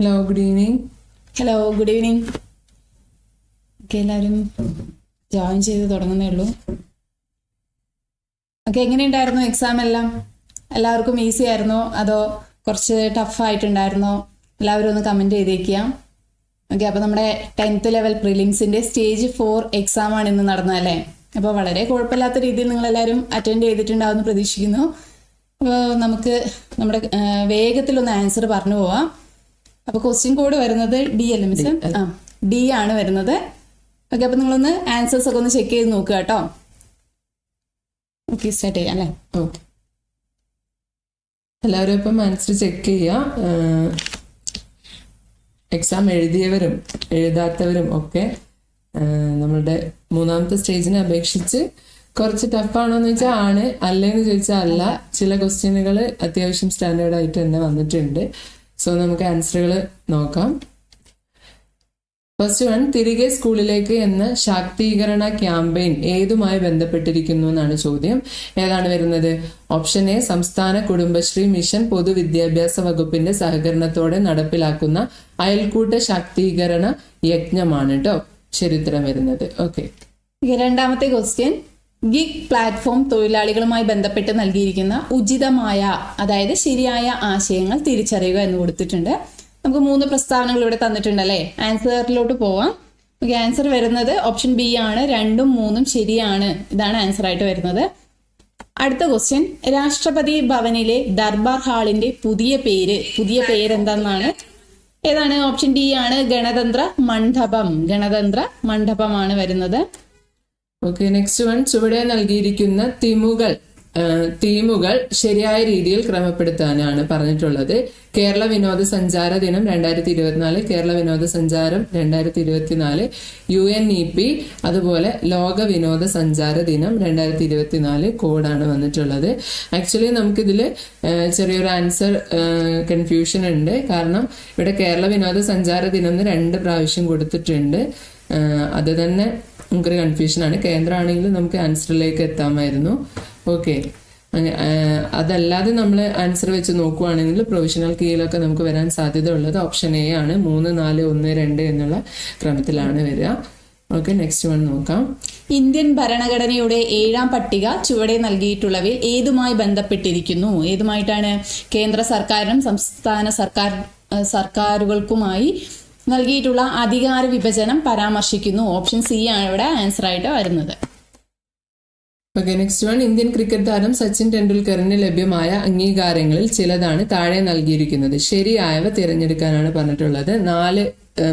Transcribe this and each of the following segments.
Hello good evening hello good evening okay എല്ലാവരും join ചെയ്ത് തുടങ്ങുന്നേ ഉള്ളൂ. ഓക്കെ എങ്ങനെയുണ്ടായിരുന്നു എക്സാം എല്ലാം? എല്ലാവർക്കും ഈസി ആയിരുന്നോ? അതോ കുറച്ച് ടഫ് ആയിട്ടുണ്ടായിരുന്നോ? എല്ലാവരും ഒന്ന് കമന്റ് ചെയ്തേക്കുക. ഓക്കെ അപ്പോൾ നമ്മുടെ ടെൻത്ത് ലെവൽ പ്രിലിംസിന്റെ സ്റ്റേജ് ഫോർ എക്സാം ആണ് ഇന്ന് നടന്നത് അല്ലേ? അപ്പോൾ വളരെ കുഴപ്പമില്ലാത്ത രീതിയിൽ നിങ്ങളെല്ലാവരും അറ്റൻഡ് ചെയ്തിട്ടുണ്ടാവുമെന്ന് പ്രതീക്ഷിക്കുന്നു. അപ്പോൾ നമുക്ക് നമ്മുടെ വേഗത്തിലൊന്ന് ആൻസർ പറഞ്ഞു പോവാം. അപ്പോൾ ക്വസ്റ്റ്യൻ കോഡ് വരുന്നത് ഡി അല്ലേ മിസ് ആ ഡി ആണ് വരുന്നത്. ഓക്കെ അപ്പോൾ നിങ്ങളൊന്ന് ആൻസേഴ്സ് ഒക്കെ ഒന്ന് ചെക്ക് ചെയ്ത് നോക്കുക കേട്ടോ. ഓക്കെ സ്റ്റാർട്ട് ചെയ്യാം അല്ലേ? ഓക്കെ എല്ലാവരും ഇപ്പം ആൻസർ ചെക്ക് ചെയ്യാം. എക്സാം എഴുതിയവരും എഴുതാത്തവരും ഒക്കെ നമ്മളുടെ മൂന്നാമത്തെ സ്റ്റേജിനെ അപേക്ഷിച്ച് കുറച്ച് ടഫാണോ എന്ന് വെച്ചാൽ ആണ്. അല്ലേന്ന് ചോദിച്ചാൽ അല്ല. ചില ക്വസ്റ്റ്യനുകൾ അത്യാവശ്യം സ്റ്റാൻഡേർഡ് ആയിട്ട് തന്നെ വന്നിട്ടുണ്ട്. സോ നമുക്ക് ആൻസറുകൾ നോക്കാം. ഫസ്റ്റ് വൺ തിരികെ സ്കൂളിലേക്ക് എന്ന ശാക്തീകരണ ക്യാമ്പയിൻ ഏതുമായി ബന്ധപ്പെട്ടിരിക്കുന്നു എന്നാണ് ചോദ്യം. ഏതാണ് വരുന്നത്? ഓപ്ഷൻ എ സംസ്ഥാന കുടുംബശ്രീ മിഷൻ പൊതുവിദ്യാഭ്യാസ വകുപ്പിന്റെ സഹകരണത്തോടെ നടപ്പിലാക്കുന്ന അയൽക്കൂട്ട ശാക്തീകരണ യജ്ഞമാണ് കേട്ടോ ശരി ഉത്തരം വരുന്നത്. ഓക്കെ രണ്ടാമത്തെ ക്വസ്റ്റ്യൻ ഗിഗ് പ്ലാറ്റ്ഫോം തൊഴിലാളികളുമായി ബന്ധപ്പെട്ട് നൽകിയിരിക്കുന്ന ഉചിതമായ അതായത് ശരിയായ ആശയങ്ങൾ തിരിച്ചറിയുക എന്ന് കൊടുത്തിട്ടുണ്ട്. നമുക്ക് മൂന്ന് പ്രസ്താവനകൾ ഇവിടെ തന്നിട്ടുണ്ട് അല്ലേ? ആൻസറിലോട്ട് പോവാം. നമുക്ക് ആൻസർ വരുന്നത് ഓപ്ഷൻ ബി ആണ്. രണ്ടും മൂന്നും ശരിയാണ്. ഇതാണ് ആൻസർ ആയിട്ട് വരുന്നത്. അടുത്ത ക്വസ്റ്റ്യൻ രാഷ്ട്രപതി ഭവനിലെ ദർബാർ ഹാളിന്റെ പുതിയ പേര് പുതിയ പേര് എന്താണെന്നാണ് ഏതാണ്? ഓപ്ഷൻ ഡി ആണ്. ഗണതന്ത്ര മണ്ഡപം. ഗണതന്ത്ര മണ്ഡപമാണ് വരുന്നത്. ഓക്കെ നെക്സ്റ്റ് വൺ ചുവടെ നൽകിയിരിക്കുന്ന തിമുകൾ തീമുകൾ ശരിയായ രീതിയിൽ ക്രമപ്പെടുത്താനാണ് പറഞ്ഞിട്ടുള്ളത്. കേരള വിനോദസഞ്ചാര ദിനം രണ്ടായിരത്തി ഇരുപത്തിനാല് കേരള വിനോദസഞ്ചാരം രണ്ടായിരത്തി ഇരുപത്തിനാല് യു എൻ ഇ പി അതുപോലെ ലോക വിനോദസഞ്ചാര ദിനം രണ്ടായിരത്തി ഇരുപത്തിനാല് കോഡാണ് വന്നിട്ടുള്ളത്. ആക്ച്വലി നമുക്കിതിൽ ചെറിയൊരു ആൻസർ കൺഫ്യൂഷൻ ഉണ്ട്. കാരണം ഇവിടെ കേരള വിനോദസഞ്ചാര ദിനം രണ്ട് പ്രാവശ്യം കൊടുത്തിട്ടുണ്ട്. അത് തന്നെ നമുക്കൊരു കൺഫ്യൂഷനാണ് കേന്ദ്രമാണെങ്കിൽ നമുക്ക് ആൻസറിലേക്ക് എത്താമായിരുന്നു. ഓക്കെ അതല്ലാതെ നമ്മൾ ആൻസർ വെച്ച് നോക്കുവാണെങ്കിൽ പ്രൊവിഷണൽ കീയിലൊക്കെ നമുക്ക് വരാൻ സാധ്യത ഉള്ളത് ഓപ്ഷൻ എ ആണ്. മൂന്ന് നാല് ഒന്ന് രണ്ട് എന്നുള്ള ക്രമത്തിലാണ് വരിക. ഓക്കെ നെക്സ്റ്റ് വൺ നോക്കാം. ഇന്ത്യൻ ഭരണഘടനയുടെ ഏഴാം പട്ടിക ചുവടെ നൽകിയിട്ടുള്ളവയിൽ ഏതുമായി ബന്ധപ്പെട്ടിരിക്കുന്നു? ഏതുമായിട്ടാണ് കേന്ദ്ര സർക്കാരിനും സംസ്ഥാന സർക്കാർ സർക്കാരുകൾക്കുമായി നൽകിയിട്ടുള്ള അധികാര വിഭജനം പരാമർശിക്കുന്നു. ഓപ്ഷൻ സി ആണ് ഇവിടെ ആൻസർ ആയിട്ട് വരുന്നത്. Okay next one Indian cricket താരം സച്ചിൻ ടെണ്ടുൽക്കറിന് ലഭ്യമായ അംഗീകാരങ്ങളിൽ ചിലതാണ് താഴെ നൽകിയിരിക്കുന്നത്. ശരിയായവ തിരഞ്ഞെടുക്കാനാണ് പറഞ്ഞിട്ടുള്ളത്. നാല്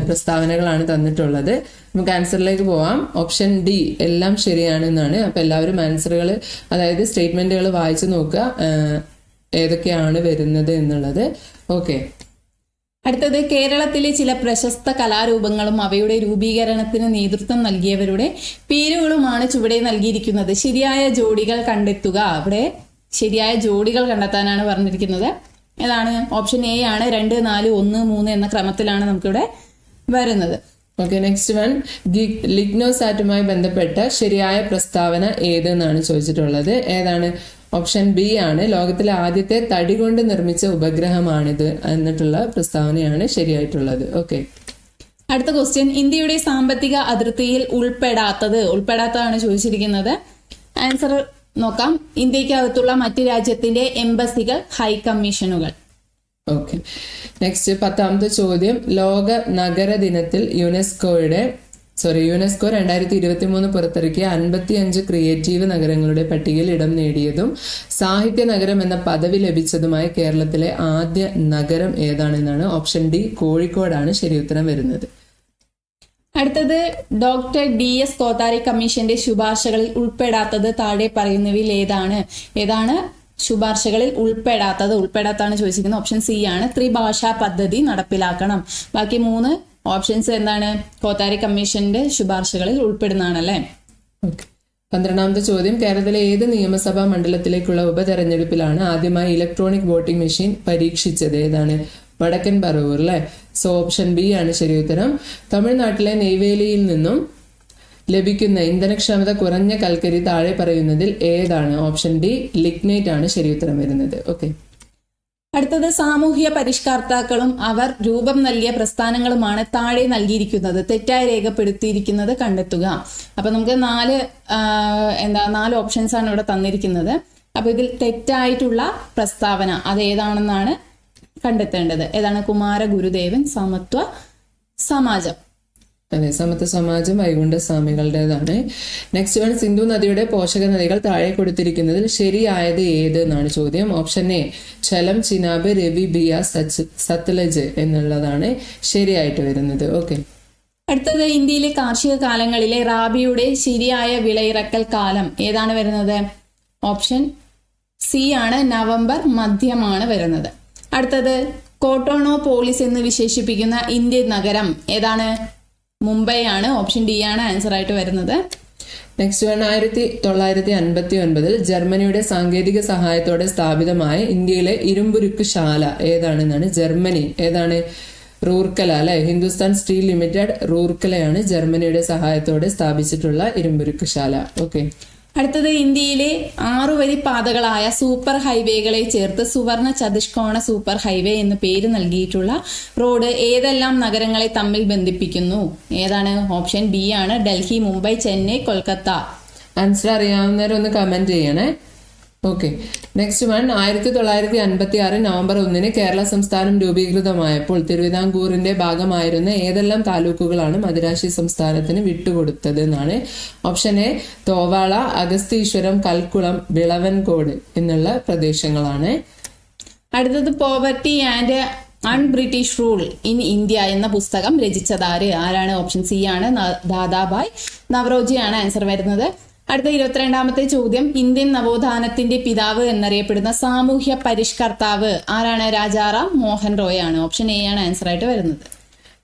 പ്രസ്താവനകളാണ് തന്നിട്ടുള്ളത്. നമുക്ക് ആൻസറിലേക്ക് പോവാം. ഓപ്ഷൻ ഡി എല്ലാം ശരിയാണെന്നാണ് അപ്പൊ എല്ലാവരും ആൻസറുകൾ അതായത് സ്റ്റേറ്റ്മെന്റുകൾ വായിച്ചു നോക്കുക ഏതൊക്കെയാണ് വരുന്നത് എന്നുള്ളത്. ഓക്കെ അടുത്തത് കേരളത്തിലെ ചില പ്രശസ്ത കലാരൂപങ്ങളും അവയുടെ രൂപീകരണത്തിന് നേതൃത്വം നൽകിയവരുടെ പേരുകളുമാണ് ചുവടെ നൽകിയിരിക്കുന്നത്. ശരിയായ ജോഡികൾ കണ്ടെത്തുക. അവിടെ ശരിയായ ജോഡികൾ കണ്ടെത്താനാണ് പറഞ്ഞിരിക്കുന്നത്. ഏതാണ്? ഓപ്ഷൻ എ ആണ്. രണ്ട് നാല് ഒന്ന് മൂന്ന് എന്ന ക്രമത്തിലാണ് നമുക്കിവിടെ വരുന്നത്. ഓക്കെ നെക്സ്റ്റ് വൺ ലിഗ്നോസാറ്റുമായി ബന്ധപ്പെട്ട ശരിയായ പ്രസ്താവന ഏതെന്നാണ് ചോദിച്ചിട്ടുള്ളത്. ഏതാണ്? ഓപ്ഷൻ ബി ആണ്. ലോകത്തിലെ ആദ്യത്തെ തടി കൊണ്ട് നിർമ്മിച്ച ഉപഗ്രഹമാണിത് എന്നിട്ടുള്ള പ്രസ്താവനയാണ് ശരിയായിട്ടുള്ളത്. ഓക്കെ അടുത്ത ക്വസ്റ്റ്യൻ ഇന്ത്യയുടെ സാമ്പത്തിക അതിർത്തിയിൽ ഉൾപ്പെടാത്തത് ഉൾപ്പെടാത്തതാണ് ചോദിച്ചിരിക്കുന്നത്. ആൻസർ നോക്കാം. ഇന്ത്യക്കകത്തുള്ള മറ്റു രാജ്യത്തിന്റെ എംബസികൾ ഹൈ കമ്മീഷനുകൾ. ഓക്കെ നെക്സ്റ്റ് പത്താമത്തെ ചോദ്യം. ലോക നഗര ദിനത്തിൽ യുനെസ്കോയുടെ സോറി യുനെസ്കോ രണ്ടായിരത്തി ഇരുപത്തി മൂന്ന് പുറത്തിറക്കിയ അൻപത്തി അഞ്ച് ക്രിയേറ്റീവ് നഗരങ്ങളുടെ പട്ടികയിൽ ഇടം നേടിയതും സാഹിത്യ നഗരം എന്ന പദവി ലഭിച്ചതുമായ കേരളത്തിലെ ആദ്യ നഗരം ഏതാണെന്നാണ് ഓപ്ഷൻ ഡി കോഴിക്കോടാണ് ശരി ഉത്തരം വരുന്നത്. അടുത്തത് ഡോക്ടർ ഡി എസ് കോത്താരി കമ്മീഷന്റെ ശുപാർശകളിൽ ഉൾപ്പെടാത്തത് താഴെ പറയുന്നവയിൽ ഏതാണ്? ഏതാണ് ശുപാർശകളിൽ ഉൾപ്പെടാത്തത്? ഉൾപ്പെടാത്താണ് ചോദിച്ചിരിക്കുന്നത്. ഓപ്ഷൻ സി ആണ്. ത്രിഭാഷാ പദ്ധതി നടപ്പിലാക്കണം. ബാക്കി മൂന്ന് ഓപ്ഷൻസ് എന്താണ്? കോത്താരി കമ്മീഷന്റെ ശുപാർശകളിൽ ഉൾപ്പെടുന്നതാണല്ലേ? പന്ത്രണ്ടാമത്തെ ചോദ്യം കേരളത്തിലെ ഏത് നിയമസഭാ മണ്ഡലത്തിലേക്കുള്ള ഉപതെരഞ്ഞെടുപ്പിലാണ് ആദ്യമായി ഇലക്ട്രോണിക് വോട്ടിംഗ് മെഷീൻ പരീക്ഷിച്ചത്? ഏതാണ്? വടക്കൻ പറവൂർ അല്ലെ? സോ ഓപ്ഷൻ ബി ആണ് ശരി ഉത്തരം. തമിഴ്നാട്ടിലെ നെയ്വേലിയിൽ നിന്നും ലഭിക്കുന്ന ഇന്ധനക്ഷമത കുറഞ്ഞ കൽക്കരി താഴെ പറയുന്നതിൽ ഏതാണ്? ഓപ്ഷൻ ഡി ലിഗ്നേറ്റ് ആണ് ശരി ഉത്തരം വരുന്നത്. ഓക്കെ. അടുത്തത് സാമൂഹ്യ പരിഷ്കർത്താക്കളും അവർ രൂപം നൽകിയ പ്രസ്ഥാനങ്ങളുമാണ് താഴെ നൽകിയിരിക്കുന്നത് തെറ്റായി രേഖപ്പെടുത്തിയിരിക്കുന്നത് കണ്ടെത്തുക. അപ്പൊ നമുക്ക് നാല് എന്താ നാല് ഓപ്ഷൻസ് ആണ് ഇവിടെ തന്നിരിക്കുന്നത്. അപ്പൊ ഇതിൽ തെറ്റായിട്ടുള്ള പ്രസ്താവന അത് ഏതാണെന്നാണ് കണ്ടെത്തേണ്ടത്? ഏതാണ്? കുമാര ഗുരുദേവൻ സമത്വ സമാജം. അതെ സമത്വ സമാജം വൈകുണ്ഠ സ്വാമികളുടേതാണ് നെക്സ്റ്റ് വൺ സിന്ധു നദിയുടെ പോഷക നദികൾ താഴെ കൊടുത്തിരിക്കുന്നതിൽ ശരിയായത് ഏത് എന്നാണ് ചോദ്യം. ഓപ്ഷൻ എ ചലം ചിനാബ് രവി ബിയ സച്ച് സത്ലജ് എന്നുള്ളതാണ് ശരിയായിട്ട് വരുന്നത്. ഓക്കെ അടുത്തത് ഇന്ത്യയിലെ കാർഷിക കാലങ്ങളിലെ റാബിയുടെ ശരിയായ വിളയിറക്കൽ കാലം ഏതാണ് വരുന്നത്? ഓപ്ഷൻ സി ആണ് നവംബർ മധ്യമാണ് വരുന്നത്. അടുത്തത് കോട്ടോണോ പോളിസ് എന്ന് വിശേഷിപ്പിക്കുന്ന ഇന്ത്യൻ നഗരം ഏതാണ്? മുംബൈ ആണ് ഓപ്ഷൻ ഡി ആണ് ആൻസർ ആയിട്ട് വരുന്നത്. നെക്സ്റ്റ് വൺ ആയിരത്തി തൊള്ളായിരത്തി അൻപത്തി ഒൻപതിൽ ജർമ്മനിയുടെ സാങ്കേതിക സഹായത്തോടെ സ്ഥാപിതമായ ഇന്ത്യയിലെ ഇരുമ്പുരുക്ക് ശാല ഏതാണെന്നാണ് ജർമ്മനി. ഏതാണ്? റൂർക്കല അല്ലെ? ഹിന്ദുസ്ഥാൻ സ്റ്റീൽ ലിമിറ്റഡ് റൂർക്കലയാണ് ജർമ്മനിയുടെ സഹായത്തോടെ സ്ഥാപിച്ചിട്ടുള്ള ഇരുമ്പുരുക്ക് ശാല. ഓക്കെ അടുത്തത് ഇന്ത്യയിലെ ആറുവരി പാതകളായ സൂപ്പർ ഹൈവേകളെ ചേർത്ത് സുവർണ ചതുഷ്കോണ സൂപ്പർ ഹൈവേ എന്ന് പേര് നൽകിയിട്ടുള്ള റോഡ് ഏതെല്ലാം നഗരങ്ങളെ തമ്മിൽ ബന്ധിപ്പിക്കുന്നു? ഏതാണ്? ഓപ്ഷൻ ബി ആണ് ഡൽഹി മുംബൈ ചെന്നൈ കൊൽക്കത്ത. ആൻസർ അറിയാവുന്നവരൊന്ന് കമന്റ് ചെയ്യണേ. ഓക്കെ നെക്സ്റ്റ് വൺ ആയിരത്തി തൊള്ളായിരത്തി അൻപത്തി ആറ് നവംബർ ഒന്നിന് കേരള സംസ്ഥാനം രൂപീകൃതമായപ്പോൾ തിരുവിതാംകൂറിന്റെ ഭാഗമായിരുന്ന ഏതെല്ലാം താലൂക്കുകളാണ് മദിരാശി സംസ്ഥാനത്തിന് വിട്ടുകൊടുത്തത് എന്നാണ്. ഓപ്ഷൻ എ തോവാള അഗസ്തീശ്വരം കൽക്കുളം വിളവൻകോട് എന്നുള്ള പ്രദേശങ്ങളാണ്. അടുത്തത് poverty and un British rule in India എന്ന പുസ്തകം രചിച്ചതാര് ആരാണ്? ഓപ്ഷൻ സി ആണ് ദാദാബായ് നവറോജി ആണ് ആൻസർ വരുന്നത്. അടുത്ത ഇരുപത്തിരണ്ടാമത്തെ ചോദ്യം. ഇന്ത്യൻ നവോത്ഥാനത്തിന്റെ പിതാവ് എന്നറിയപ്പെടുന്ന സാമൂഹ്യ പരിഷ്കർത്താവ് ആരാണ്? രാജാറാം മോഹൻ റോയ് ആണ്. ഓപ്ഷൻ എ ആണ്. ആൻസർ ആയിട്ട് വരുന്നത്.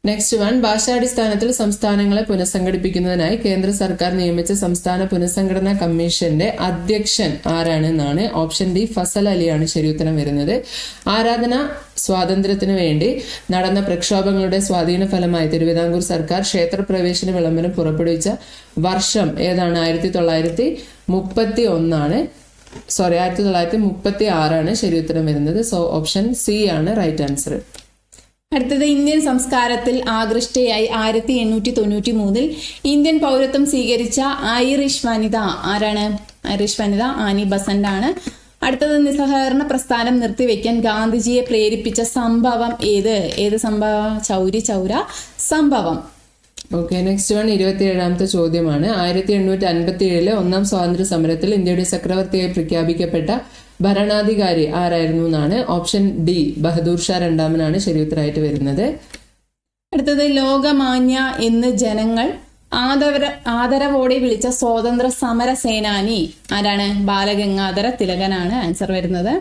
നെക്സ്റ്റ് വൺ ഭാഷാടിസ്ഥാനത്തിൽ സംസ്ഥാനങ്ങളെ പുനഃസംഘടിപ്പിക്കുന്നതിനായി കേന്ദ്ര സർക്കാർ നിയമിച്ച സംസ്ഥാന പുനഃസംഘടനാ കമ്മീഷന്റെ അധ്യക്ഷൻ ആരാണെന്നാണ് ഓപ്ഷൻ ഡി ഫസൽ അലിയാണ് ശരിയുത്തരം വരുന്നത്. ആരാധന സ്വാതന്ത്ര്യത്തിനു വേണ്ടി നടന്ന പ്രക്ഷോഭങ്ങളുടെ സ്വാധീന ഫലമായി തിരുവിതാംകൂർ സർക്കാർ ക്ഷേത്രപ്രവേശന വിളംബരം പുറപ്പെടുവിച്ച വർഷം ഏതാണ്? ആയിരത്തി തൊള്ളായിരത്തി മുപ്പത്തി ഒന്നാണ് സോറി ആയിരത്തി തൊള്ളായിരത്തി മുപ്പത്തി ആറാണ് ശരിയുത്തരം വരുന്നത്. സോ ഓപ്ഷൻ സി ആണ് റൈറ്റ് ആൻസർ അടുത്തത് ഇന്ത്യൻ സംസ്കാരത്തിൽ ആകൃഷ്ടയായി ആയിരത്തി എണ്ണൂറ്റി തൊണ്ണൂറ്റി മൂന്നിൽ ഇന്ത്യൻ പൗരത്വം സ്വീകരിച്ച ഐറിഷ് വനിത ആരാണ്? ഐറിഷ് വനിത ആനി ബസന്റ് ആണ് അടുത്തത് നിസ്സഹകരണ പ്രസ്ഥാനം നിർത്തിവെക്കാൻ ഗാന്ധിജിയെ പ്രേരിപ്പിച്ച സംഭവം ഏത്? ഏത് സംഭവം? ചൗരി ചൗര സംഭവം. ഓക്കെ നെക്സ്റ്റ് വൺ ഇരുപത്തി ഏഴാമത്തെ ചോദ്യമാണ്. ആയിരത്തി എണ്ണൂറ്റി അൻപത്തി ഏഴിലെ ഒന്നാം സ്വാതന്ത്ര്യ സമരത്തിൽ ഇന്ത്യയുടെ ചക്രവർത്തിയായി പ്രഖ്യാപിക്കപ്പെട്ട ഭരണാധികാരി ആരായിരുന്നു എന്നാണ് ഓപ്ഷൻ ഡി ബഹദൂർ ഷാ രണ്ടാമനാണ് ശരിയുത്തരായിട്ട് വരുന്നത്. അടുത്തത് ലോകമാന്യ എന്ന് ജനങ്ങൾ ആദര ആദരവോടെ വിളിച്ച സ്വാതന്ത്ര്യ സമര സേനാനി ആരാണ്? ബാലഗംഗാധര തിലകനാണ് ആൻസർ വരുന്നത്.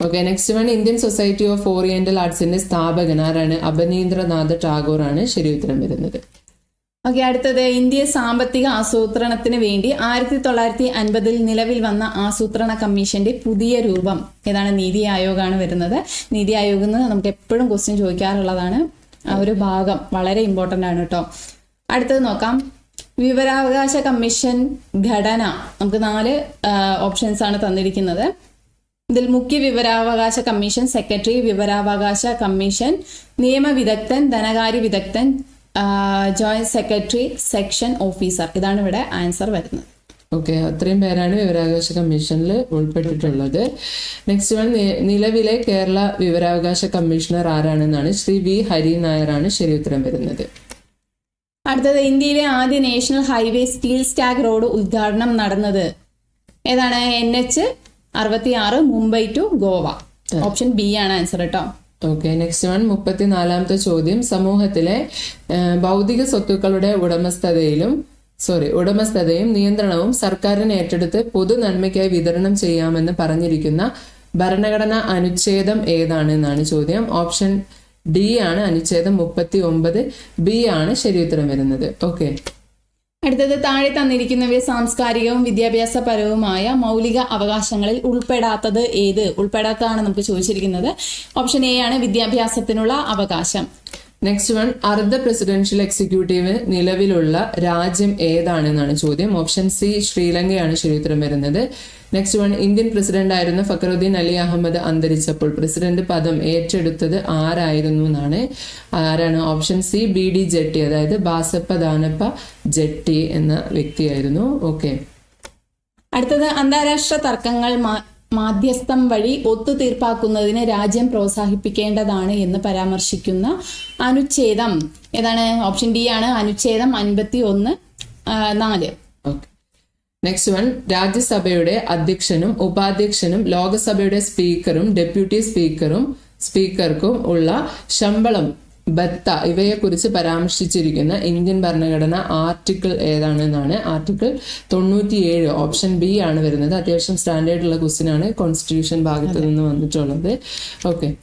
Okay next one Indian society of oriental ആർട്സിന്റെ സ്ഥാപകൻ ആരാണ്? അപനീന്ദ്രനാഥ് ടാഗോർ ആണ് ശരിയുത്തരം വരുന്നത്. ഓക്കെ അടുത്തത് ഇന്ത്യ സാമ്പത്തിക ആസൂത്രണത്തിന് വേണ്ടി ആയിരത്തി തൊള്ളായിരത്തി അൻപതിൽ നിലവിൽ വന്ന ആസൂത്രണ കമ്മീഷന്റെ പുതിയ രൂപം. ഏതാണ്? നീതി ആയോഗാണ് വരുന്നത്. നീതി ആയോഗ് എന്ന് നമുക്ക് എപ്പോഴും ക്വസ്റ്റ്യൻ ചോദിക്കാറുള്ളതാണ്. ആ ഒരു ഭാഗം വളരെ ഇമ്പോർട്ടന്റ് ആണ് കേട്ടോ. അടുത്തത് നോക്കാം. വിവരാവകാശ കമ്മീഷൻ ഘടന. നമുക്ക് നാല് ഓപ്ഷൻസ് ആണ് തന്നിരിക്കുന്നത്. ഇതിൽ മുഖ്യ വിവരാവകാശ കമ്മീഷൻ സെക്രട്ടറി വിവരാവകാശ കമ്മീഷൻ നിയമവിദഗ്ധൻ ധനകാര്യ വിദഗ്ധൻ ജോയിന്റ് സെക്രട്ടറി സെക്ഷൻ ഓഫീസർ ഇതാണ് ഇവിടെ ആൻസർ വരുന്നത്. ഓക്കെ അത്രയും പേരാണ് വിവരാവകാശ കമ്മീഷനിൽ ഉൾപ്പെട്ടിട്ടുള്ളത്. നെക്സ്റ്റ് വൺ നിലവിലെ കേരള വിവരാവകാശ കമ്മീഷണർ ആരാണെന്നാണ് ശ്രീ വി ഹരി ശരി ഉത്തരം വരുന്നത്. അടുത്തത് ഇന്ത്യയിലെ ആദ്യ national highway steel slag road ഉദ്ഘാടനം നടന്നത് ഏതാണ്? എൻ എച്ച് അറുപത്തി ആറ് Mumbai to Goa. Option B ആണ് ആൻസർ കേട്ടോ ഓക്കെ നെക്സ്റ്റ് വൺ മുപ്പത്തിനാലാമത്തെ ചോദ്യം. സമൂഹത്തിലെ ഭൗതിക സ്വത്തുക്കളുടെ ഉടമസ്ഥതയിലും സോറി ഉടമസ്ഥതയും നിയന്ത്രണവും സർക്കാരിന് ഏറ്റെടുത്ത് പൊതു നന്മയ്ക്കായി വിതരണം ചെയ്യാമെന്ന് പറഞ്ഞിരിക്കുന്ന ഭരണഘടനാ അനുച്ഛേദം ഏതാണ് എന്നാണ് ചോദ്യം. ഓപ്ഷൻ ഡി ആണ് അനുച്ഛേദം മുപ്പത്തി ഒമ്പത് ബി ആണ് ശരി ഉത്തരം വരുന്നത്. ഓക്കെ അടുത്തത് താഴെ തന്നിരിക്കുന്നവയെ സാംസ്കാരികവും വിദ്യാഭ്യാസപരവുമായ മൗലിക അവകാശങ്ങളിൽ ഉൾപ്പെടാത്തത് ഏത്? ഉൾപ്പെടാത്തതാണ് നമുക്ക് ചോദിച്ചിരിക്കുന്നത്. ഓപ്ഷൻ എ ആണ് വിദ്യാഭ്യാസത്തിനുള്ള അവകാശം. നെക്സ്റ്റ് വൺ അർദ്ധ പ്രസിഡൻഷ്യൽ എക്സിക്യൂട്ടീവ് നിലവിലുള്ള രാജ്യം ഏതാണെന്നാണ് ചോദ്യം. ഓപ്ഷൻ സി ശ്രീലങ്കയാണ് ശരിയുത്തരം വരുന്നത്. നെക്സ്റ്റ് വൺ ഇന്ത്യൻ പ്രസിഡന്റ് ആയിരുന്ന ഫക്കറുദ്ദീൻ അലി അഹമ്മദ് അന്തരിച്ചപ്പോൾ പ്രസിഡന്റ് പദം ഏറ്റെടുത്തത് ആരായിരുന്നു എന്നാണ്. ആരാണ്? Option C B D Jatti അതായത് ബാസപ്പ ദാനപ്പ ജെട്ടി എന്ന വ്യക്തിയായിരുന്നു. ഓക്കെ അടുത്തത് അന്താരാഷ്ട്ര തർക്കങ്ങൾ മാധ്യസ്ഥം വഴി ഒത്തുതീർപ്പാക്കുന്നതിന് രാജ്യം പ്രോത്സാഹിപ്പിക്കേണ്ടതാണ് എന്ന് പരാമർശിക്കുന്ന അനുച്ഛേദം. ഏതാണ്? ഓപ്ഷൻ ഡി ആണ്. അനുച്ഛേദം അൻപത്തി ഒന്ന് നാല്. നെക്സ്റ്റ് വൺ രാജ്യസഭയുടെ അധ്യക്ഷനും ഉപാധ്യക്ഷനും ലോകസഭയുടെ സ്പീക്കറും ഡെപ്യൂട്ടി സ്പീക്കറും സ്പീക്കർക്കും ഉള്ള ശമ്പളം ബത്ത ഇവയെക്കുറിച്ച് പരാമർശിച്ചിരിക്കുന്ന ഇന്ത്യൻ ഭരണഘടന ആർട്ടിക്കിൾ ഏതാണെന്നാണ്. ആർട്ടിക്കിൾ തൊണ്ണൂറ്റിയേഴ് ഓപ്ഷൻ ബി ആണ് വരുന്നത്. അത്യാവശ്യം സ്റ്റാൻഡേർഡ് ഉള്ള ക്വസ്റ്റ്യൻ ആണ് കോൺസ്റ്റിറ്റ്യൂഷൻ ഭാഗത്ത് നിന്ന് വന്നിട്ടുള്ളത്. ഓക്കെ.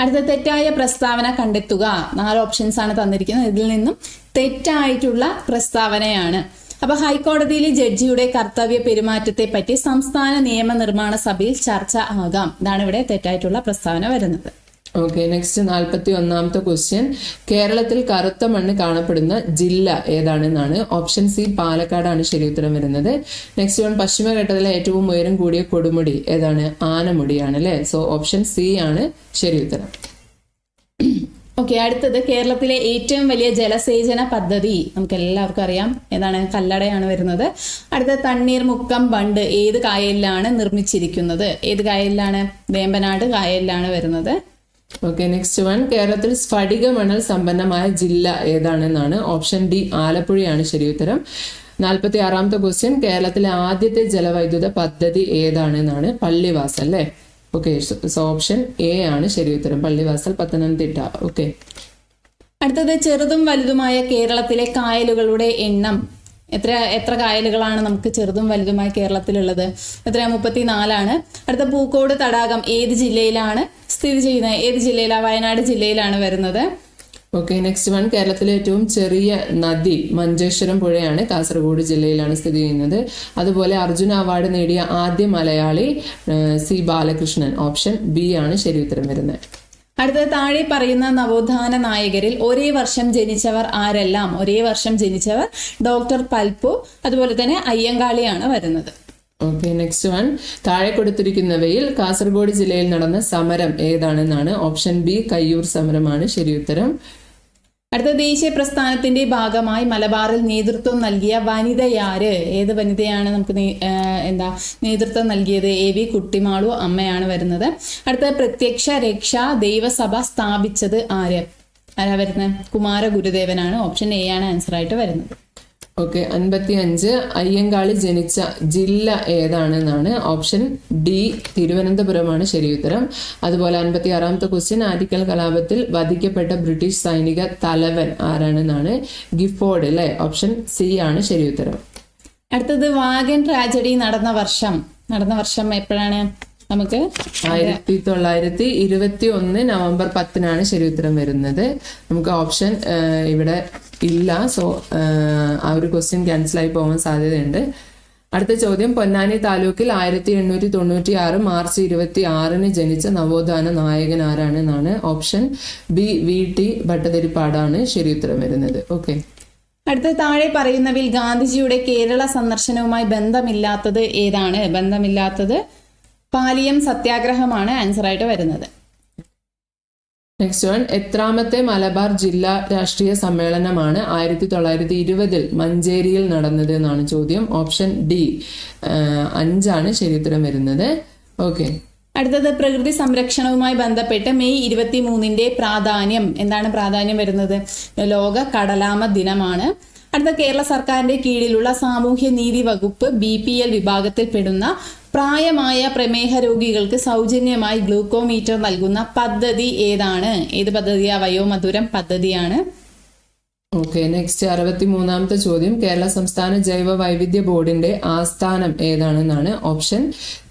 അടുത്ത തെറ്റായ പ്രസ്താവന കണ്ടെത്തുക. നാല് ഓപ്ഷൻസ് ആണ് തന്നിരിക്കുന്നത്. ഇതിൽ നിന്നും തെറ്റായിട്ടുള്ള പ്രസ്താവനയാണ്. അപ്പൊ ഹൈക്കോടതിയിലെ ജഡ്ജിയുടെ കർത്തവ്യ പെരുമാറ്റത്തെ പറ്റി സംസ്ഥാന നിയമനിർമ്മാണ സഭയിൽ ചർച്ച ആകാം. ഇതാണ് ഇവിടെ തെറ്റായിട്ടുള്ള പ്രസ്താവന വരുന്നത്. ഓക്കെ നെക്സ്റ്റ് നാൽപ്പത്തി ഒന്നാമത്തെ ക്വസ്റ്റ്യൻ കേരളത്തിൽ കറുത്ത മണ്ണ് കാണപ്പെടുന്ന ജില്ല ഏതാണെന്നാണ് ഓപ്ഷൻ സി പാലക്കാടാണ് ശരി ഉത്തരം വരുന്നത്. നെക്സ്റ്റ് വൺ പശ്ചിമഘട്ടത്തിലെ ഏറ്റവും ഉയരം കൂടിയ കൊടുമുടി ഏതാണ്? ആനമുടിയാണ് അല്ലെ സോ ഓപ്ഷൻ സി ആണ് ശരി ഉത്തരം. ഓക്കെ അടുത്തത് കേരളത്തിലെ ഏറ്റവും വലിയ ജലസേചന പദ്ധതി നമുക്ക് എല്ലാവർക്കും അറിയാം ഏതാണ്? കല്ലടയാണ് വരുന്നത്. അടുത്ത തണ്ണീർമുക്കം ബണ്ട് ഏത് കായലിലാണ് നിർമ്മിച്ചിരിക്കുന്നത്? ഏത് കായലിലാണ്? വേമ്പനാട് കായലിലാണ് വരുന്നത്. ഓക്കെ നെക്സ്റ്റ് വൺ കേരളത്തിൽ സ്ഫടിക മണൽ സമ്പന്നമായ ജില്ല ഏതാണെന്നാണ് ഓപ്ഷൻ ഡി ആലപ്പുഴയാണ് ശരി ഉത്തരം. നാൽപ്പത്തി ആറാമത്തെ ക്വസ്റ്റ്യൻ കേരളത്തിലെ ആദ്യത്തെ ജലവൈദ്യുത പദ്ധതി ഏതാണെന്നാണ് പള്ളിവാസൽ അല്ലേ? ഓക്കെ സോ ഓപ്ഷൻ എ ആണ് ശരി ഉത്തരം. പള്ളിവാസൽ പത്തനംതിട്ട. ഓക്കെ അടുത്തത് ചെറുതും വലുതുമായ കേരളത്തിലെ കായലുകളുടെ എണ്ണം. എത്ര എത്ര കായലുകളാണ് നമുക്ക് ചെറുതും വലുതുമായ കേരളത്തിലുള്ളത്? എത്ര മുപ്പത്തിനാലാണ്. അടുത്ത പൂക്കോട് തടാകം ഏത് ജില്ലയിലാണ് സ്ഥിതി ചെയ്യുന്നത്? ഏത് ജില്ലയിലാണ് വയനാട് ജില്ലയിലാണ് വരുന്നത്. ഓക്കെ നെക്സ്റ്റ് വൺ കേരളത്തിലെ ഏറ്റവും ചെറിയ നദി മഞ്ചേശ്വരം പുഴയാണ് കാസർഗോഡ് ജില്ലയിലാണ് സ്ഥിതി ചെയ്യുന്നത്. അതുപോലെ അർജുന അവാർഡ് നേടിയ ആദ്യ Malayali C Balakrishnan. Option B ആണ് ശരി ഉത്തരം വരുന്നത്. അടുത്തത് താഴെ പറയുന്ന നവോത്ഥാന നായകരിൽ ഒരേ വർഷം ജനിച്ചവർ ആരെല്ലാം? ഒരേ വർഷം ജനിച്ചവർ ഡോക്ടർ പൽപ്പു അതുപോലെ തന്നെ അയ്യങ്കാളിയാണ് വരുന്നത്. ഓക്കെ നെക്സ്റ്റ് വൺ താഴെ കൊടുത്തിരിക്കുന്നവയിൽ കാസർഗോഡ് ജില്ലയിൽ നടന്ന സമരം ഏതാണെന്നാണ് ഓപ്ഷൻ ബി കയ്യൂർ സമരമാണ്. ശരി ഉത്തരം. അടുത്ത ദേശീയ പ്രസ്ഥാനത്തിന്റെ ഭാഗമായി മലബാറിൽ നേതൃത്വം നൽകിയ വനിതയാര്? ഏത് വനിതയാണ് നമുക്ക് എന്താ നേതൃത്വം നൽകിയത്? എ വി കുട്ടിമാളു അമ്മയാണ് വരുന്നത്. അടുത്ത പ്രത്യക്ഷ രക്ഷ ദൈവസഭ സ്ഥാപിച്ചത് ആര്? ആരാ വരുന്നത്? കുമാര ഗുരുദേവനാണ് ഓപ്ഷൻ എ ആണ് ആൻസർ ആയിട്ട് വരുന്നത്. ഓക്കെ അൻപത്തി അഞ്ച് അയ്യങ്കാളി ജനിച്ച ജില്ല ഏതാണെന്നാണ് ഓപ്ഷൻ ഡി. തിരുവനന്തപുരമാണ് ശരി ഉത്തരം. അതുപോലെ അൻപത്തി ആറാമത്തെ ക്വസ്റ്റ്യൻ ആറ്റിക്കൽ കലാപത്തിൽ വധിക്കപ്പെട്ട ബ്രിട്ടീഷ് സൈനിക തലവൻ ആരാണെന്നാണ് ഗിഫോർഡ് അല്ലെ? ഓപ്ഷൻ സി ആണ് ശരി ഉത്തരം. അടുത്തത് വാഗൻ ട്രാജഡി നടന്ന വർഷം. നടന്ന വർഷം എപ്പോഴാണ്? നമുക്ക് ആയിരത്തി തൊള്ളായിരത്തി ഇരുപത്തി ഒന്ന് നവംബർ പത്തിനാണ് ശരി ഉത്തരം വരുന്നത്. നമുക്ക് ഓപ്ഷൻ ഇവിടെ ഇല്ല. സോ ആ ഒരു ക്വസ്റ്റ്യൻ ക്യാൻസൽ ആയി പോകാൻ സാധ്യതയുണ്ട്. അടുത്ത ചോദ്യം. പൊന്നാനി താലൂക്കിൽ ആയിരത്തി എണ്ണൂറ്റി തൊണ്ണൂറ്റി ആറ് മാർച്ച് ഇരുപത്തി ആറിന് ജനിച്ച നവോത്ഥാന നായകൻ ആരാണ് എന്നാണ് ഓപ്ഷൻ ബി വി ടി ഭട്ടതിരിപ്പാടാണ് ശരി ഉത്തരം വരുന്നത്. ഓക്കെ അടുത്ത താഴെ പറയുന്നവിൽ ഗാന്ധിജിയുടെ കേരള സന്ദർശനവുമായി ബന്ധമില്ലാത്തത് ഏതാണ്? ബന്ധമില്ലാത്തത് പാലിയം സത്യാഗ്രഹമാണ് ആൻസർ ആയിട്ട് വരുന്നത്. നെക്സ്റ്റ് വൺ എത്രാമത്തെ മലബാർ ജില്ലാ രാഷ്ട്രീയ സമ്മേളനമാണ് ആയിരത്തി തൊള്ളായിരത്തി ഇരുപതിൽ മഞ്ചേരിയിൽ നടന്നത് എന്നാണ് ചോദ്യം. ഓപ്ഷൻ ഡി അഞ്ചാണ് ശരിയുത്തരം വരുന്നത്. ഓക്കെ അടുത്തത് പ്രകൃതി സംരക്ഷണവുമായി ബന്ധപ്പെട്ട് മെയ് ഇരുപത്തി മൂന്നിന്റെ പ്രാധാന്യം. എന്താണ് പ്രാധാന്യം വരുന്നത്? ലോക കടലാമ ദിനമാണ്. അടുത്ത കേരള സർക്കാരിന്റെ കീഴിലുള്ള സാമൂഹ്യ നീതി വകുപ്പ് ബി പി എൽ വിഭാഗത്തിൽപ്പെടുന്ന പ്രായമായ പ്രമേഹ രോഗികൾക്ക് സൗജന്യമായി ഗ്ലൂക്കോമീറ്റർ നൽകുന്ന പദ്ധതി ഏതാണ്? ഏത് പദ്ധതിയാ? വയോമധുരം പദ്ധതിയാണ്. ഓക്കെ നെക്സ്റ്റ് അറുപത്തി മൂന്നാമത്തെ ചോദ്യം. കേരള സംസ്ഥാന ജൈവ വൈവിധ്യ ബോർഡിന്റെ ആസ്ഥാനം ഏതാണെന്നാണ് ഓപ്ഷൻ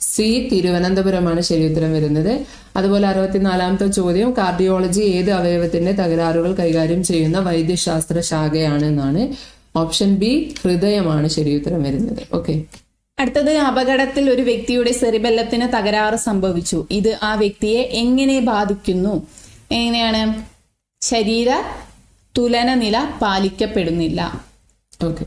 സി തിരുവനന്തപുരമാണ് ശരിയുത്തരം വരുന്നത്. അതുപോലെ അറുപത്തിനാലാമത്തെ ചോദ്യം കാർഡിയോളജി ഏത് അവയവത്തിന്റെ തകരാറുകൾ കൈകാര്യം ചെയ്യുന്ന വൈദ്യശാസ്ത്ര ശാഖയാണെന്നാണ് ഓപ്ഷൻ ബി ഹൃദയമാണ് ശരിയുത്തരം വരുന്നത്. ഓക്കെ. അടുത്തത് അപകടത്തിൽ ഒരു വ്യക്തിയുടെ സെറിബല്ലത്തിന് തകരാറ് സംഭവിച്ചു. ഇത് ആ വ്യക്തിയെ എങ്ങനെ ബാധിക്കുന്നു? എങ്ങനെയാണ്? ശരീര തുലന നില പാലിക്കപ്പെടുന്നില്ല. ഓക്കെ.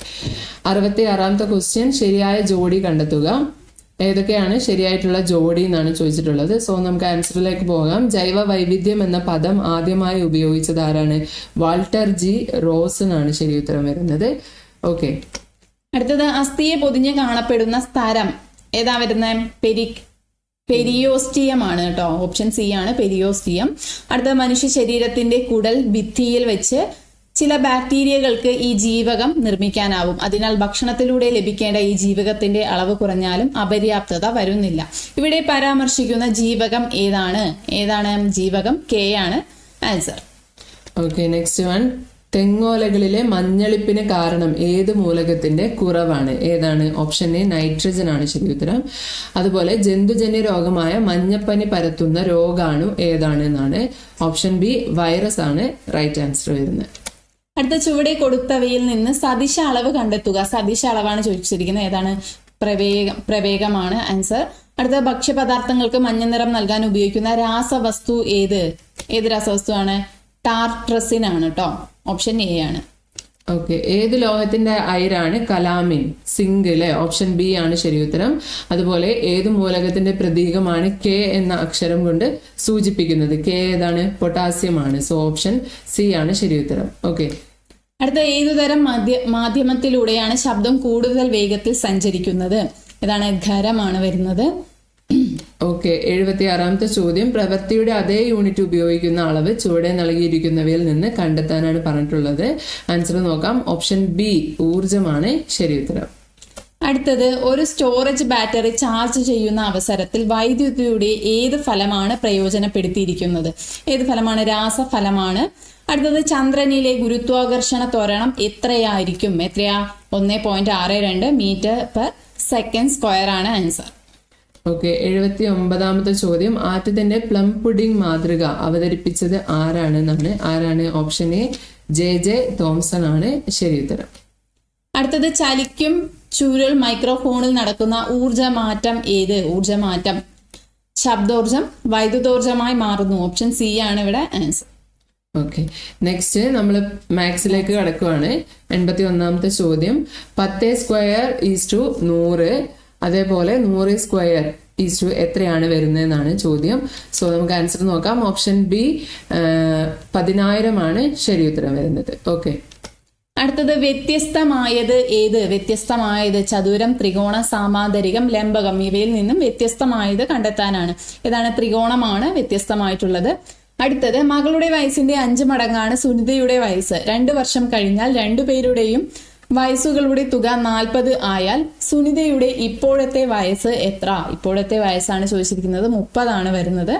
അറുപത്തി ആറാമത്തെ ക്വസ്റ്റ്യൻ ശരിയായ ജോഡി കണ്ടെത്തുക. ഏതൊക്കെയാണ് ശരിയായിട്ടുള്ള ജോഡി എന്നാണ് ചോദിച്ചിട്ടുള്ളത്. സോ നമുക്ക് ആൻസറിലേക്ക് പോകാം. ജൈവ വൈവിധ്യം എന്ന പദം ആദ്യമായി ഉപയോഗിച്ചത് ആരാണ്? വാൾട്ടർ ജി റോസ് എന്നാണ് ശരി ഉത്തരം വരുന്നത്. ഓക്കെ അടുത്തത് അസ്ഥിയെ പൊതിഞ്ഞ് കാണപ്പെടുന്ന സ്ഥലം. ഏതാ വരുന്നത് പെരി പെരിയോസ്റ്റിയം ആണ് കേട്ടോ. ഓപ്ഷൻ സി ആണ് പെരിയോസ്റ്റിയം. അടുത്തത് മനുഷ്യ ശരീരത്തിന്റെ കുടൽ ഭിത്തിയിൽ വെച്ച് ചില ബാക്ടീരിയകൾക്ക് ഈ ജീവകം നിർമ്മിക്കാനാവും. അതിനാൽ ഭക്ഷണത്തിലൂടെ ലഭിക്കേണ്ട ഈ ജീവകത്തിന്റെ അളവ് കുറഞ്ഞാലും അപര്യാപ്തത വരുന്നില്ല. ഇവിടെ പരാമർശിക്കുന്ന ജീവകം ഏതാണ്? ഏതാണ് ജീവകം? കെ ആണ് ആൻസർ ഓക്കെ നെക്സ്റ്റ് വൺ തെങ്ങോലകളിലെ മഞ്ഞളിപ്പിന് കാരണം ഏത് മൂലകത്തിന്റെ കുറവാണ്? ഏതാണ്? ഓപ്ഷൻ എ നൈട്രജൻ ആണ് ശരി ഉത്തരം. അതുപോലെ ജന്തുജന്യ രോഗമായ മഞ്ഞപ്പനി പരത്തുന്ന രോഗാണു ഏതാണ് എന്നാണ്. ഓപ്ഷൻ ബി വൈറസ് ആണ് റൈറ്റ് ആൻസർ വരുന്നത്. അടുത്ത ചുവടെ കൊടുത്തവയിൽ നിന്ന് സദിശ അളവ് കണ്ടെത്തുക. സദിശ അളവാണ് ചോദിച്ചിരിക്കുന്നത്. ഏതാണ്? പ്രവേഗം പ്രവേഗമാണ് ആൻസർ അടുത്ത ഭക്ഷ്യപദാർത്ഥങ്ങൾക്ക് മഞ്ഞ നിറം നൽകാൻ ഉപയോഗിക്കുന്ന രാസവസ്തു ഏത്? ഏത് രാസവസ്തുവാണ്? ടാർട്രസിനാണ് കേട്ടോ ഓപ്ഷൻ എ ആണ്. ഓക്കെ ഏത് ലോഹത്തിന്റെ അയിരാണ്? കലാമിൻ. സിങ്ക് അല്ലെ ഓപ്ഷൻ ബി ആണ് ശരി ഉത്തരം. അതുപോലെ ഏത് മൂലകത്തിന്റെ പ്രതീകമാണ് കെ എന്ന അക്ഷരം കൊണ്ട് സൂചിപ്പിക്കുന്നത്? കെ ഏതാണ്? പൊട്ടാസ്യം ആണ്. സോ ഓപ്ഷൻ സി ആണ് ശരി ഉത്തരം. ഓക്കെ അടുത്ത ഏതുതരം മാധ്യ മാധ്യമത്തിലൂടെയാണ് ശബ്ദം കൂടുതൽ വേഗത്തിൽ സഞ്ചരിക്കുന്നത്? ഇതാണ് ഖരമാണ് വരുന്നത്. ഓക്കെ എഴുപത്തി ആറാമത്തെ ചോദ്യം. പ്രവൃത്തിയുടെ അതേ യൂണിറ്റ് ഉപയോഗിക്കുന്ന അളവ് ചുവടെ നൽകിയിരിക്കുന്നവയിൽ നിന്ന് കണ്ടെത്താനാണ് പറഞ്ഞിട്ടുള്ളത്. ആൻസർ നോക്കാം. ഓപ്ഷൻ ബി ഊർജമാണ് ശരി ഉത്തരം. അടുത്തത് ഒരു സ്റ്റോറേജ് ബാറ്ററി ചാർജ് ചെയ്യുന്ന അവസരത്തിൽ വൈദ്യുതിയുടെ ഏത് ഫലമാണ് പ്രയോജനപ്പെടുത്തിയിരിക്കുന്നത്? ഏത് ഫലമാണ്? രാസഫലമാണ്. അടുത്തത് ചന്ദ്രനിലെ ഗുരുത്വാകർഷണ ത്വരണം എത്രയായിരിക്കും? എത്രയാ? ഒന്ന് പോയിന്റ് ആറ് രണ്ട് മീറ്റർ പെർ സെക്കൻഡ് സ്ക്വയർ ആണ് ആൻസർ. ഓക്കെ എഴുപത്തി ഒമ്പതാമത്തെ ചോദ്യം. ആറ്റത്തിന്റെ പ്ലം പുഡിംഗ് മാതൃക അവതരിപ്പിച്ചത് ആരാണ്? ആരാണെന്നാണ് ആരാണ്? Option A J J Thomson ആണ്. ശരി ഉത്തരം. അടുത്തത് ചലിക്കും ചുരുൾ മൈക്രോഫോണിൽ നടക്കുന്ന ഊർജ മാറ്റം ഏത്? ഊർജ മാറ്റം ശബ്ദോർജം വൈദ്യുതോർജമായി മാറുന്നു. ഓപ്ഷൻ സി ആണ് ഇവിടെ ആൻസർ. ഓക്കെ നെക്സ്റ്റ് നമ്മൾ മാത്സിലേക്ക് കടക്കുവാണ്. എൺപത്തി ഒന്നാമത്തെ ചോദ്യം. പത്ത് സ്ക്വയർ ഈസ് ടു നൂറ്. അതേപോലെ നൂറ് സ്ക്വയർ ഈസ് ടു എത്രയാണ് വരുന്നതെന്നാണ് ചോദ്യം. സോ നമുക്ക് ആൻസർ നോക്കാം. ഓപ്ഷൻ ബി പതിനായിരമാണ് ശരി ഉത്തരം വരുന്നത്. ഓക്കെ അടുത്തത് വ്യത്യസ്തമായത് ഏത്? വ്യത്യസ്തമായത് ചതുരം ത്രികോണം സാമാന്തരികം ലംബകം. ഇവയിൽ നിന്നും വ്യത്യസ്തമായത് കണ്ടെത്താനാണ്. ഇതാണ് ത്രികോണമാണ് വ്യത്യസ്തമായിട്ടുള്ളത്. അടുത്തത് മകളുടെ വയസ്സിന്റെ അഞ്ച് മടങ്ങാണ് സുനിതയുടെ വയസ്സ്. രണ്ട് വർഷം കഴിഞ്ഞാൽ രണ്ടുപേരുടെയും വയസ്സുകളുടെ തുക നാൽപ്പത് ആയാൽ സുനിതയുടെ ഇപ്പോഴത്തെ വയസ്സ് എത്ര? ഇപ്പോഴത്തെ വയസ്സാണ് ചോദിച്ചിരിക്കുന്നത്. മുപ്പതാണ് വരുന്നത്.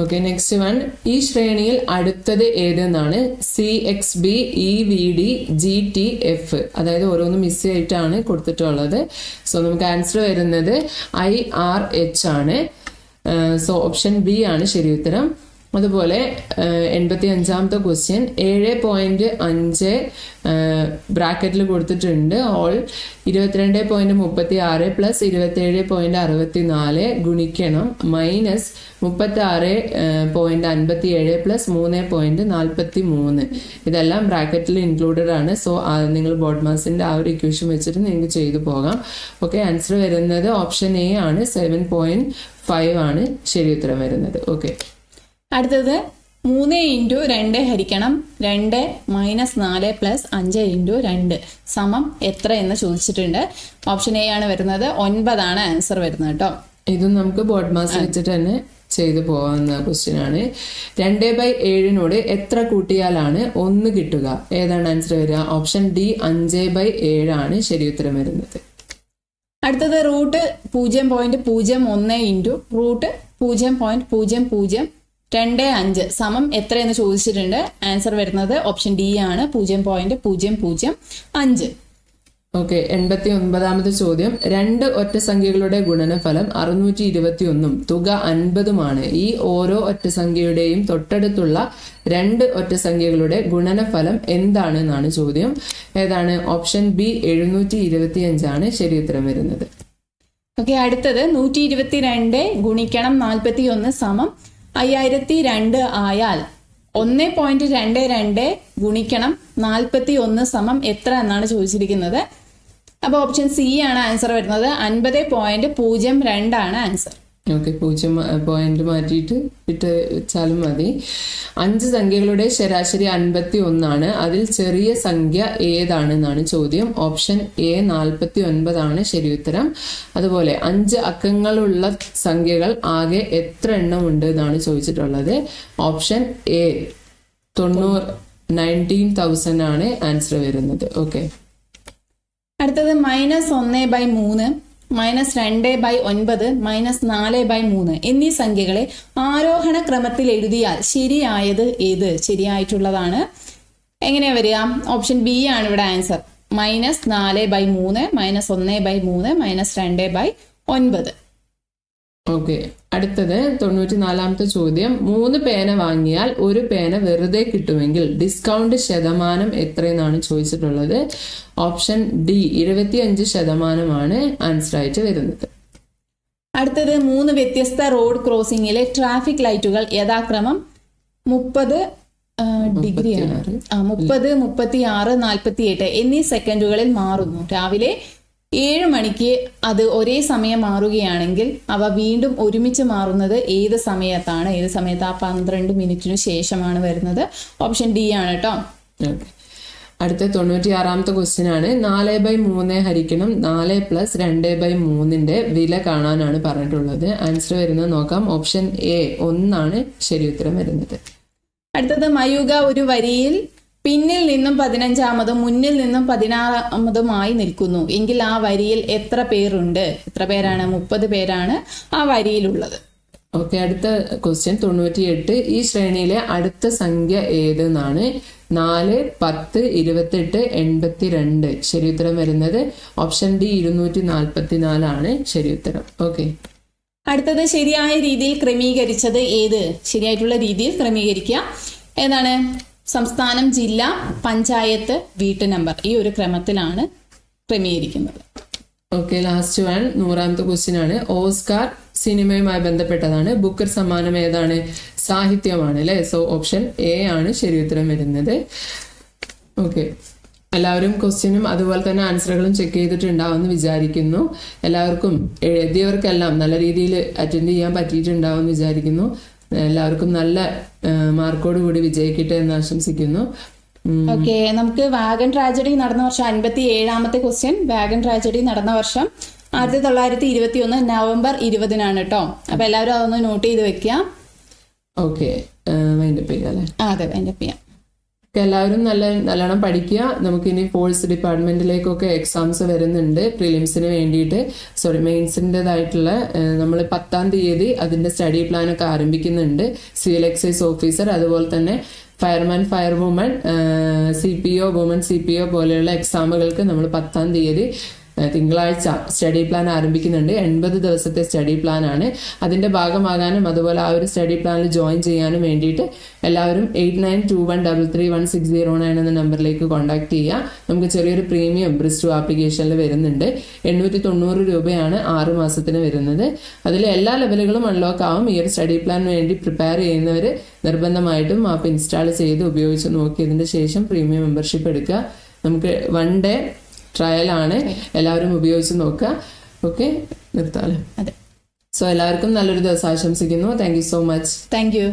ഓക്കെ നെക്സ്റ്റ് വൺ ഈ ശ്രേണിയിൽ അടുത്തത് ഏതെന്നാണ്? C X B E V D G T F അതായത് ഓരോന്ന് മിസ് ആയിട്ടാണ് കൊടുത്തിട്ടുള്ളത്. സോ നമുക്ക് ആൻസർ വരുന്നത് ഐ ആർ എച്ച് ആണ്. സോ ഓപ്ഷൻ ബി ആണ് ശരി ഉത്തരം. അതുപോലെ എൺപത്തി അഞ്ചാമത്തെ ക്വസ്റ്റ്യൻ ഏഴ് പോയിന്റ് അഞ്ച് ബ്രാക്കറ്റിൽ കൊടുത്തിട്ടുണ്ട്. ഓൾ ഇരുപത്തിരണ്ട് പോയിന്റ് മുപ്പത്തി ആറ് പ്ലസ് ഇരുപത്തേഴ് പോയിന്റ് അറുപത്തി നാല് ഗുണിക്കണം. മൈനസ് മുപ്പത്തി ആറ് പോയിന്റ് അൻപത്തി ഏഴ് പ്ലസ് മൂന്ന് പോയിന്റ് നാൽപ്പത്തി മൂന്ന് ഇതെല്ലാം ബ്രാക്കറ്റിൽ ഇൻക്ലൂഡഡ് ആണ്. സോ നിങ്ങൾ ബോർഡ് മാസിന്റെ ആ ഒരു ഇക്വേഷൻ വെച്ചിട്ട് നിങ്ങൾക്ക് ചെയ്തു പോകാം. ഓക്കെ ആൻസർ വരുന്നത് ഓപ്ഷൻ എ ആണ്. സെവൻ പോയിന്റ് ഫൈവ് ആണ്. ശരി ഉത്തരം വരുന്നത്. ഓക്കെ അടുത്തത് മൂന്ന് ഇന്റു രണ്ട് ഹരിക്കണം. രണ്ട് മൈനസ് നാല് പ്ലസ് അഞ്ച് ഇന്റു രണ്ട്. സമം എത്ര എന്ന് ചോദിച്ചിട്ടുണ്ട്. ഓപ്ഷൻ എ ആണ് വരുന്നത്. ഒൻപതാണ് ആൻസർ വരുന്നത് കേട്ടോ. ഇതും നമുക്ക് ബോർഡ് മാസ് വെച്ചിട്ട് തന്നെ ചെയ്തു പോകാവുന്ന ക്വസ്റ്റ്യൻ ആണ്. രണ്ട് ബൈ ഏഴിനോട് എത്ര കൂട്ടിയാലാണ് ഒന്ന് കിട്ടുക? ഏതാണ് ആൻസർ വരിക? ഓപ്ഷൻ ഡി അഞ്ച് ബൈ ഏഴാണ് ശരി ഉത്തരം വരുന്നത്. അടുത്തത് റൂട്ട് പൂജ്യം പോയിന്റ് പൂജ്യം ഒന്ന് ഇന്റു റൂട്ട് പൂജ്യം പോയിന്റ് പൂജ്യം പൂജ്യം രണ്ട് അഞ്ച്. സമം എത്രയെന്ന് ചോദിച്ചിട്ടുണ്ട്? ആൻസർ വരുന്നത് ഓപ്ഷൻ ഡി ആണ്. പൂജ്യം പോയിന്റ് പൂജ്യം പൂജ്യം അഞ്ച്. ഓക്കെ എൺപത്തി ഒൻപതാമത്തെ ചോദ്യം. രണ്ട് ഒറ്റ സംഖ്യകളുടെ ഗുണനഫലം അറുന്നൂറ്റി ഇരുപത്തി ഒന്നും തുക അൻപതുമാണ്. ഈ ഓരോ ഒറ്റ സംഖ്യയുടെയും തൊട്ടടുത്തുള്ള രണ്ട് ഒറ്റ സംഖ്യകളുടെ ഗുണനഫലം എന്താണ് എന്നാണ് ചോദ്യം. ഏതാണ്? ഓപ്ഷൻ ബി എഴുന്നൂറ്റി ഇരുപത്തി അഞ്ചാണ് ശരി ഉത്തരം വരുന്നത്. ഓക്കെ അടുത്തത് നൂറ്റി ഇരുപത്തി രണ്ട് ഗുണിക്കണം നാൽപ്പത്തി ഒന്ന് സമം അയ്യായിരത്തി രണ്ട് ആയാൽ ഒന്ന് പോയിന്റ് രണ്ട് രണ്ട് ഗുണിക്കണം നാൽപ്പത്തി ഒന്ന് സമം എത്ര എന്നാണ് ചോദിച്ചിരിക്കുന്നത്. അപ്പോൾ ഓപ്ഷൻ സി ആണ് ആൻസർ വരുന്നത്. അൻപത് പോയിന്റ് പൂജ്യം രണ്ടാണ് ആൻസർ ഓക്കെ പൂജ്യം പോയിന്റ് മാറ്റിയിട്ട് ഇട്ട് വെച്ചാലും മതി. അഞ്ച് സംഖ്യകളുടെ ശരാശരി അൻപത്തി ഒന്നാണ് അതിൽ ചെറിയ സംഖ്യ ഏതാണെന്നാണ് ചോദ്യം. ഓപ്ഷൻ എ നാൽപ്പത്തി ഒൻപതാണ് ഉത്തരം. അതുപോലെ അഞ്ച് അക്കങ്ങളുള്ള സംഖ്യകൾ ആകെ എത്ര എണ്ണം ഉണ്ട് എന്നാണ് ചോദിച്ചിട്ടുള്ളത്. ഓപ്ഷൻ എ തൊണ്ണൂറ് നയന്റീൻ തൗസൻഡ് ആണ് ആൻസർ വരുന്നത്. ഓക്കെ. അടുത്തത് മൈനസ് ഒന്ന് ബൈ മൂന്ന്. മൈനസ് രണ്ട് ബൈ ഒൻപത് മൈനസ് നാല് ബൈ മൂന്ന് എന്നീ സംഖ്യകളെ ആരോഹണ ക്രമത്തിൽ എഴുതിയാൽ ശരിയായത് ഏത്? ശരിയായിട്ടുള്ളതാണ്. എങ്ങനെയാ വരിക? ഓപ്ഷൻ ബി ആണ് ഇവിടെ ആൻസർ മൈനസ് നാല് ബൈ മൂന്ന് മൈനസ് ഒന്ന് ബൈ മൂന്ന് മൈനസ് രണ്ട് ബൈ ഒൻപത്. ഓക്കെ അടുത്തത് തൊണ്ണൂറ്റി നാലാമത്തെ ചോദ്യം. മൂന്ന് പേന വാങ്ങിയാൽ ഒരു പേന വെറുതെ കിട്ടുമെങ്കിൽ ഡിസ്കൗണ്ട് ശതമാനം എത്രയെന്നാണ് ചോദിച്ചിട്ടുള്ളത്? ഓപ്ഷൻ ഡി ഇരുപത്തിയഞ്ച് ശതമാനമാണ് ആൻസർ ആയിട്ട് വരുന്നത്. അടുത്തത് മൂന്ന് വ്യത്യസ്ത റോഡ് ക്രോസിംഗിലെ ട്രാഫിക് ലൈറ്റുകൾ യഥാക്രമം മുപ്പത് ഡിഗ്രിയാണ്. മുപ്പത് മുപ്പത്തി ആറ് നാൽപ്പത്തി എട്ട് എന്നീ സെക്കൻഡുകളിൽ മാറുന്നു. രാവിലെ ഏഴ് മണിക്ക് അത് ഒരേ സമയം മാറുകയാണെങ്കിൽ അവ വീണ്ടും ഒരുമിച്ച് മാറുന്നത് ഏത് സമയത്താണ്? ഏത് സമയത്ത്? ആ പന്ത്രണ്ട് മിനിറ്റിനു ശേഷമാണ് വരുന്നത്. ഓപ്ഷൻ ഡി ആണ് കേട്ടോ അടുത്ത തൊണ്ണൂറ്റി ആറാമത്തെ ക്വസ്റ്റ്യൻ ആണ്. നാല് ബൈ മൂന്ന് ഹരിക്കണം. നാല് പ്ലസ് രണ്ട് ബൈ മൂന്നിന്റെ വില കാണാനാണ് പറഞ്ഞിട്ടുള്ളത്. ആൻസർ വരുന്നത് നോക്കാം. ഓപ്ഷൻ എ ഒന്നാണ് ശരി ഉത്തരം വരുന്നത്. അടുത്തത് മയൂക ഒരു വരിയിൽ പിന്നിൽ നിന്നും പതിനഞ്ചാമതും മുന്നിൽ നിന്നും പതിനാറാമതുമായി നിൽക്കുന്നു. എങ്കിൽ ആ വരിയിൽ എത്ര പേരുണ്ട്? എത്ര പേരാണ്? മുപ്പത് പേരാണ് ആ വരിയിലുള്ളത്. ഓക്കെ അടുത്ത ക്വസ്റ്റ്യൻ തൊണ്ണൂറ്റിയെട്ട്. ഈ ശ്രേണിയിലെ അടുത്ത സംഖ്യ ഏതെന്നാണ്? നാല് പത്ത് ഇരുപത്തെട്ട് എൺപത്തി രണ്ട് ശരി ഉത്തരം വരുന്നത് ഓപ്ഷൻ ഡി ഇരുന്നൂറ്റി നാൽപ്പത്തി നാലാണ് ശരി ഉത്തരം. ഓക്കെ. അടുത്തത് ശരിയായ രീതിയിൽ ക്രമീകരിച്ചത് ഏത്? ശരിയായിട്ടുള്ള രീതിയിൽ ക്രമീകരിക്കുക. ഏതാണ്? സംസ്ഥാനം ജില്ല പഞ്ചായത്ത് വീട്ടു നമ്പർ ഈ ഒരു ക്രമത്തിലാണ് ക്രമീകരിക്കുന്നത്. ഓക്കെ ലാസ്റ്റ് വൺ നൂറാമത്തെ ക്വസ്റ്റ്യൻ ആണ്. ഓസ്കാർ സിനിമയുമായി ബന്ധപ്പെട്ടതാണ്. ബുക്കർ സമ്മാനം ഏതാണ്? സാഹിത്യമാണ് അല്ലെ? സോ ഓപ്ഷൻ എ ആണ് ശരി ഉത്തരം വരുന്നത്. ഓക്കെ എല്ലാവരും ക്വസ്റ്റ്യനും അതുപോലെ തന്നെ ആൻസറുകളും ചെക്ക് ചെയ്തിട്ടുണ്ടാവുമെന്ന് വിചാരിക്കുന്നു. എല്ലാവർക്കും എഴുതിയവർക്കെല്ലാം നല്ല രീതിയിൽ അറ്റൻഡ് ചെയ്യാൻ പറ്റിയിട്ടുണ്ടാവുമെന്ന് വിചാരിക്കുന്നു. എല്ലാവർക്കും നല്ല മാർക്കോട് കൂടി വിജയിക്കട്ടെ എന്ന് ആശംസിക്കുന്നു. ഓക്കെ നമുക്ക് വാഗൻ ട്രാജഡി നടന്ന വർഷം അൻപത്തി ഏഴാമത്തെ ക്വസ്റ്റ്യൻ. വാഗൻ ട്രാജഡി നടന്ന വർഷം ആയിരത്തി തൊള്ളായിരത്തി ഇരുപത്തി ഒന്ന് നവംബർ ഇരുപതിനാണ് കേട്ടോ അപ്പൊ എല്ലാവരും അതൊന്ന് നോട്ട് ചെയ്ത് വെക്കാം ഓക്കെ ചെയ്യാം ആ അതെ അതിന്റെ ചെയ്യാം. എല്ലാവരും നല്ല നല്ലോണം പഠിക്കുക. നമുക്കിനി ഫോഴ്സ് ഡിപ്പാർട്ട്മെന്റിലേക്കൊക്കെ എക്സാംസ് വരുന്നുണ്ട്. പ്രിലിംസിന് വേണ്ടിയിട്ട്. സോറി മെയിൻസിന്റെതായിട്ടുള്ള നമ്മൾ പത്താം തീയതി അതിന്റെ സ്റ്റഡി പ്ലാൻ ഒക്കെ ആരംഭിക്കുന്നുണ്ട്. സിവിൽ എക്സൈസ് ഓഫീസർ അതുപോലെ തന്നെ fireman fire woman C P O woman C P O പോലെയുള്ള എക്സാമുകൾക്ക് നമ്മൾ പത്താം തീയതി തിങ്കളാഴ്ച സ്റ്റഡി പ്ലാൻ ആരംഭിക്കുന്നുണ്ട്. എൺപത് ദിവസത്തെ സ്റ്റഡി പ്ലാൻ ആണ്. അതിന്റെ ഭാഗമാകാനും അതുപോലെ ആ ഒരു സ്റ്റഡി പ്ലാനിൽ ജോയിൻ ചെയ്യാനും വേണ്ടിയിട്ട് എല്ലാവരും eight nine two one double three one six zero nine എന്ന നമ്പറിലേക്ക് കോൺടാക്ട് ചെയ്യുക. നമുക്ക് ചെറിയൊരു പ്രീമിയം ബ്രിസ്റ്റു ആപ്ലിക്കേഷനിൽ വരുന്നുണ്ട്. എണ്ണൂറ്റി തൊണ്ണൂറ് രൂപയാണ് ആറ് മാസത്തിന് വരുന്നത്. അതിൽ എല്ലാ ലെവലുകളും അൺലോക്ക് ആവും. ഈ ഒരു സ്റ്റഡി പ്ലാൻ വേണ്ടി പ്രിപ്പയർ ചെയ്യുന്നവർ നിർബന്ധമായിട്ടും ആപ്പ് ഇൻസ്റ്റാൾ ചെയ്ത് ഉപയോഗിച്ച് നോക്കിയതിന് ശേഷം പ്രീമിയം മെമ്പർഷിപ്പ് എടുക്കുക. നമുക്ക് വൺ ഡേ ട്രയൽ ആണ്. എല്ലാവരും ഉപയോഗിച്ച് നോക്കുക. ഓക്കെ നിർത്താലോ അതെ. സോ എല്ലാവർക്കും നല്ലൊരു ദിവസം ആശംസിക്കുന്നു. Thank you so much thank you